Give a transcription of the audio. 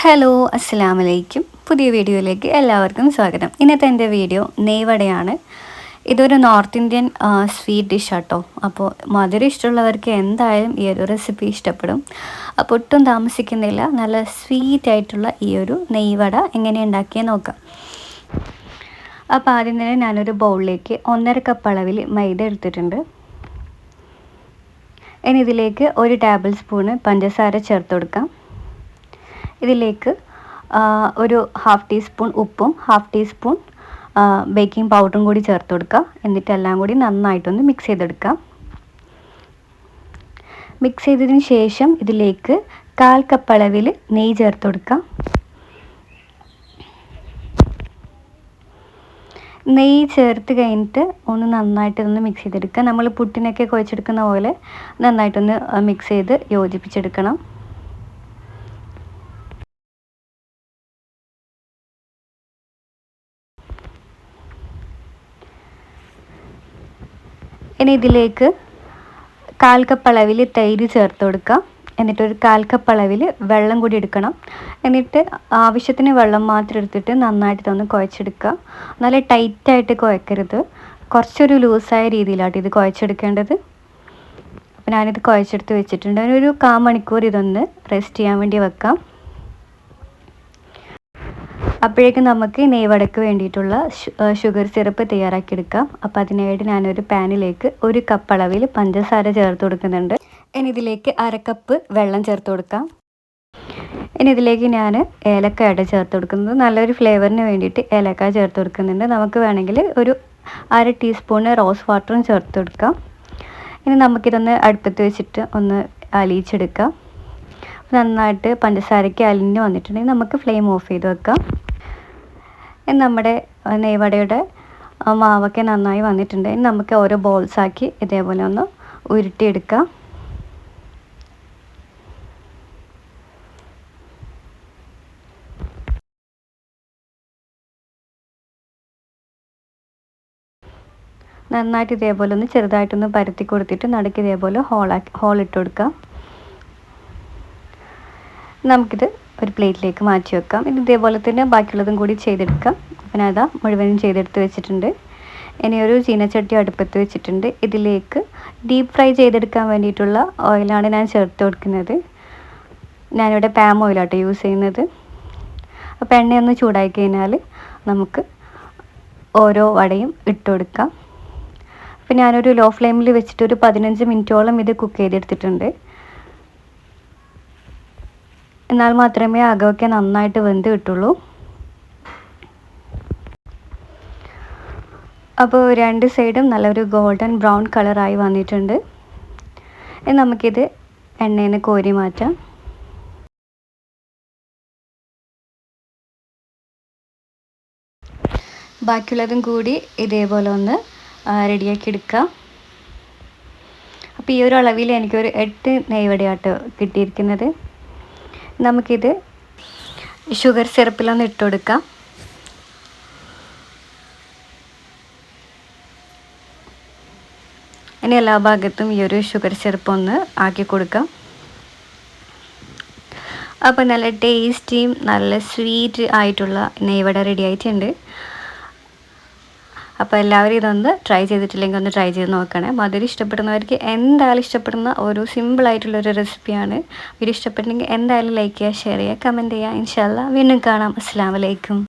Hello അസ്സലാമു അലൈക്കും പുതിയ വീഡിയോയിലേക്ക് എല്ലാവർക്കും സ്വാഗതം. ഇന്നത്തെ എന്റെ വീഡിയോ നെയ്വടയാണ്. ഇതൊരു നോർത്ത് ഇന്ത്യൻ സ്വീറ്റ് ഡിഷ് ആട്ടോ അപ്പോൾ മധുരം ഇഷ്ടമുള്ളവർക്ക് എന്തായാലും ഈ ഒരു റെസിപ്പി ഇഷ്ടപ്പെടും. അപ്പോൾ ഒട്ടും താമസിക്കുന്നില്ല. നല്ല സ്വീറ്റ് ആയിട്ടുള്ള ഈ ഒരു നെയ്വട എങ്ങനെ ഉണ്ടാക്കിയാൽ നോക്കാം. അപ്പോൾ ആദ്യം തന്നെ ഞാനൊരു ബൗളിലേക്ക് ഒന്നര കപ്പ് അളവിൽ മൈദ എടുത്തിട്ടുണ്ട്. ഇനി ഇതിലേക്ക് ഒരു ടേബിൾ സ്പൂണ് പഞ്ചസാര ചേർത്ത് കൊടുക്കാം. ഇതിലേക്ക് ഒരു ഹാഫ് ടീസ്പൂൺ ഉപ്പും ഹാഫ് ടീസ്പൂൺ ബേക്കിംഗ് പൗഡറും കൂടി ചേർത്ത് കൊടുക്കുക. എന്നിട്ട് എല്ലാം കൂടി നന്നായിട്ടൊന്ന് മിക്സ് ചെയ്തെടുക്കാം. മിക്സ് ചെയ്തതിന് ശേഷം ഇതിലേക്ക് കാൽ കപ്പ് അളവിൽ നെയ്യ് ചേർത്ത് കൊടുക്കാം. നെയ്യ് ചേർത്ത് കഴിഞ്ഞിട്ട് ഒന്ന് നന്നായിട്ട് ഒന്ന് മിക്സ് ചെയ്തെടുക്കുക. നമ്മൾ പുട്ടിനൊക്കെ കുഴച്ചെടുക്കുന്ന പോലെ നന്നായിട്ടൊന്ന് മിക്സ് ചെയ്ത് യോജിപ്പിച്ചെടുക്കണം. ഇനി ഇതിലേക്ക് കാൽ കപ്പ് അളവിൽ തൈര് ചേർത്ത് കൊടുക്കുക എന്നിട്ടൊരു കാൽ കപ്പ് അളവിൽ വെള്ളം കൂടി എടുക്കണം. എന്നിട്ട് ആവശ്യത്തിന് വെള്ളം മാത്രം എടുത്തിട്ട് നന്നായിട്ട് തന്നെ കുഴച്ചെടുക്കുക നല്ല ടൈറ്റായിട്ട് കുഴക്കരുത്. കുറച്ചൊരു ലൂസായ രീതിയിലാട്ടോ ഇത് കുഴച്ചെടുക്കേണ്ടത്. അപ്പോൾ ഞാനിത് കുഴച്ചെടുത്ത് വെച്ചിട്ടുണ്ട്. ഒരു കാ മണിക്കൂർ ഇതൊന്ന് റെസ്റ്റ് ചെയ്യാൻ വേണ്ടി വെക്കാം. അപ്പോഴേക്കും നമുക്ക് നെയ്വടക്ക് വേണ്ടിയിട്ടുള്ള ഷുഗർ സിറപ്പ് തയ്യാറാക്കി തയ്യാറാക്കിയെടുക്കാം. അപ്പോൾ അതിനായിട്ട് ഞാനൊരു പാനിലേക്ക് ഒരു കപ്പ് അളവിൽ പഞ്ചസാര ചേർത്ത് കൊടുക്കുന്നുണ്ട്. ഇനി ഇതിലേക്ക് അര കപ്പ് വെള്ളം ചേർത്ത് കൊടുക്കാം. ഇനി ഇതിലേക്ക് ഞാൻ ഏലക്കായ ചേർത്ത് കൊടുക്കുന്നത് നല്ലൊരു ഫ്ലേവറിന് വേണ്ടിയിട്ട് ഏലക്ക ചേർത്ത് കൊടുക്കുന്നുണ്ട്. നമുക്ക് വേണമെങ്കിൽ ഒരു അര ടീസ്പൂണ് റോസ് വാട്ടറും ചേർത്ത് കൊടുക്കാം. ഇനി നമുക്കിതൊന്ന് അടുപ്പത്ത് വെച്ചിട്ട് ഒന്ന് അലിയിച്ചെടുക്കാം. നന്നായിട്ട് പഞ്ചസാരയ്ക്ക് അലിഞ്ഞ് വന്നിട്ടുണ്ടെങ്കിൽ നമുക്ക് ഫ്ലെയിം ഓഫ് ചെയ്ത് വെക്കാം. നമ്മുടെ നെയ്വടയുടെ മാവൊക്കെ നന്നായി വന്നിട്ടുണ്ട്. ഇനി നമുക്ക് ഓരോ ബോൾസാക്കി ഇതേപോലെ ഒന്ന് ഉരുട്ടിയെടുക്കാം. നന്നായിട്ട് ഇതേപോലെ ഒന്ന് ചെറുതായിട്ടൊന്ന് പരത്തി കൊടുത്തിട്ട് നടുക്ക് ഇതേപോലെ ഹോളാക്കി ഹോൾ ഇട്ട് കൊടുക്കാം. നമുക്കിത് ഒരു പ്ലേറ്റിലേക്ക് മാറ്റി വെക്കാം. ഇനി ഇതേപോലെ തന്നെ ബാക്കിയുള്ളതും കൂടി ചെയ്തെടുക്കാം. അപ്പം അതാ മുഴുവനും ചെയ്തെടുത്ത് വെച്ചിട്ടുണ്ട്. ഇനി ഒരു ചീനച്ചട്ടി അടുപ്പത്ത് വെച്ചിട്ടുണ്ട്. ഇതിലേക്ക് ഡീപ്പ് ഫ്രൈ ചെയ്തെടുക്കാൻ വേണ്ടിയിട്ടുള്ള ഓയിലാണ് ഞാൻ ചേർത്ത് കൊടുക്കുന്നത്. ഞാനിവിടെ പാം ഓയിലാട്ടോ യൂസ് ചെയ്യുന്നത്. അപ്പോൾ എണ്ണയൊന്ന് ചൂടായി കഴിഞ്ഞാൽ നമുക്ക് ഓരോ വടയും ഇട്ട് കൊടുക്കാം. അപ്പോൾ ഞാനൊരു ലോ ഫ്ലെയിമിൽ വെച്ചിട്ട് ഒരു പതിനഞ്ച് മിനിറ്റോളം ഇത് കുക്ക് ചെയ്തെടുത്തിട്ടുണ്ട്. എന്നാൽ മാത്രമേ അകമൊക്കെ നന്നായിട്ട് വെന്ത് കിട്ടുള്ളൂ. അപ്പോൾ രണ്ട് സൈഡും നല്ലൊരു ഗോൾഡൻ ബ്രൗൺ കളറായി വന്നിട്ടുണ്ട്. നമുക്കിത് എണ്ണയിൽ കോരി മാറ്റാം. ബാക്കിയുള്ളതും കൂടി ഇതേപോലെ ഒന്ന് റെഡിയാക്കി എടുക്കാം. അപ്പോൾ ഈ ഒരു അളവിൽ എനിക്കൊരു എട്ട് നെയ്വടയാട്ടോ കിട്ടിയിരിക്കുന്നത്. നമുക്കിത് ഷുഗർ സിറപ്പിലൊന്ന് ഇട്ട് കൊടുക്കാം ഇനി എല്ലാ ഭാഗത്തും ഈ ഒരു ഷുഗർ സിറപ്പ് ഒന്ന് ആക്കി കൊടുക്കാം. അപ്പോൾ നല്ല ടേസ്റ്റിയും നല്ല സ്വീറ്റ് ആയിട്ടുള്ള നെയ്വട റെഡി ആയിട്ടുണ്ട്. അപ്പോൾ എല്ലാവരും ഇതൊന്ന് ട്രൈ ചെയ്തിട്ടില്ലെങ്കിൽ ഒന്ന് ട്രൈ ചെയ്ത് നോക്കണേ. മധുരം ഇഷ്ടപ്പെടുന്നവർക്ക് എന്തായാലും ഇഷ്ടപ്പെടുന്ന ഒരു സിമ്പിളായിട്ടുള്ളൊരു റെസിപ്പിയാണ് വീഡിയോ ഇഷ്ടപ്പെട്ടെങ്കിൽ എന്തായാലും ലൈക്ക് ചെയ്യുക ഷെയർ ചെയ്യുക കമന്റ് ചെയ്യുക. ഇൻഷാല്ല വീണ്ടും കാണാം. അസ്സാം വലൈക്കും